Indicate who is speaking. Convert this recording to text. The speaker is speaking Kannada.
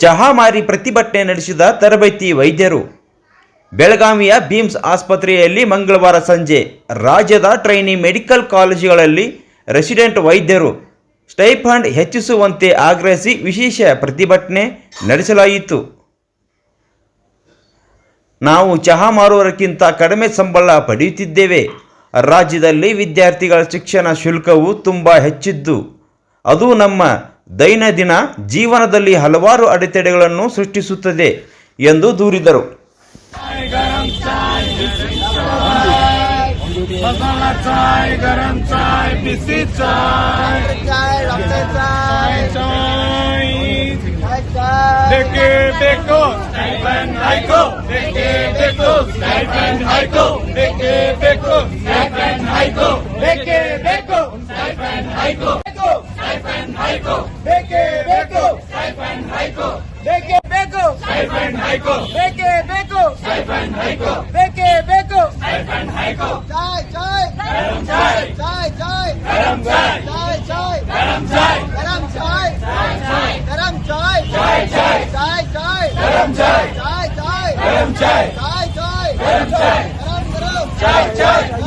Speaker 1: ಚಹಾ ಮಾರಿ ಪ್ರತಿಭಟನೆ ನಡೆಸಿದ ತರಬೇತಿ ವೈದ್ಯರು. ಬೆಳಗಾವಿಯ ಬೀಮ್ಸ್ ಆಸ್ಪತ್ರೆಯಲ್ಲಿ ಮಂಗಳವಾರ ಸಂಜೆ ರಾಜ್ಯದ ಟ್ರೈನಿ ಮೆಡಿಕಲ್ ಕಾಲೇಜುಗಳಲ್ಲಿ ರೆಸಿಡೆಂಟ್ ವೈದ್ಯರು ಸ್ಟೈಫಂಡ್ ಹೆಚ್ಚಿಸುವಂತೆ ಆಗ್ರಹಿಸಿ ವಿಶೇಷ ಪ್ರತಿಭಟನೆ ನಡೆಸಲಾಯಿತು. ನಾವು ಚಹಾ ಮಾರುವುದಕ್ಕಿಂತ ಕಡಿಮೆ ಸಂಬಳ ಪಡೆಯುತ್ತಿದ್ದೇವೆ. ರಾಜ್ಯದಲ್ಲಿ ವಿದ್ಯಾರ್ಥಿಗಳ ಶಿಕ್ಷಣ ಶುಲ್ಕವು ತುಂಬ ಹೆಚ್ಚಿದ್ದು, ಅದು ನಮ್ಮ ದೈನಂದಿನ ಜೀವನದಲ್ಲಿ ಹಲವಾರು ಅಡೆತಡೆಗಳನ್ನು ಸೃಷ್ಟಿಸುತ್ತದೆ ಎಂದು ದೂರಿದರು
Speaker 2: ಹೈಕೋ ಬೇಕೇ ಬೇಕು ಸ್ಟೈಫಂಡ್ ಹೈಕೋ ಬೇಕೇ ಬೇಕು ಸ್ಟೈಫಂಡ್ ಹೈಕೋ ಬೇಕೇ ಬೇಕು ಸ್ಟೈಫಂಡ್ ಹೈಕೋ ಬೇಕೇ ಬೇಕು ಸ್ಟೈಫಂಡ್ ಹೈಕೋ ಜೈ ಜೈ ಗರಂ ಜೈ ಜೈ ಜೈ ಗರಂ ಜೈ ಜೈ ಜೈ ಗರಂ ಜೈ ಗರಂ ಜೈ ಜೈ ಜೈ ಗರಂ ಜೈ ಜೈ ಜೈ ಜೈ ಜೈ ಗರಂ ಜೈ ಜೈ ಜೈ ಗರಂ ಜೈ ಜೈ ಜೈ ಗರಂ ಜೈ ಜೈ ಜೈ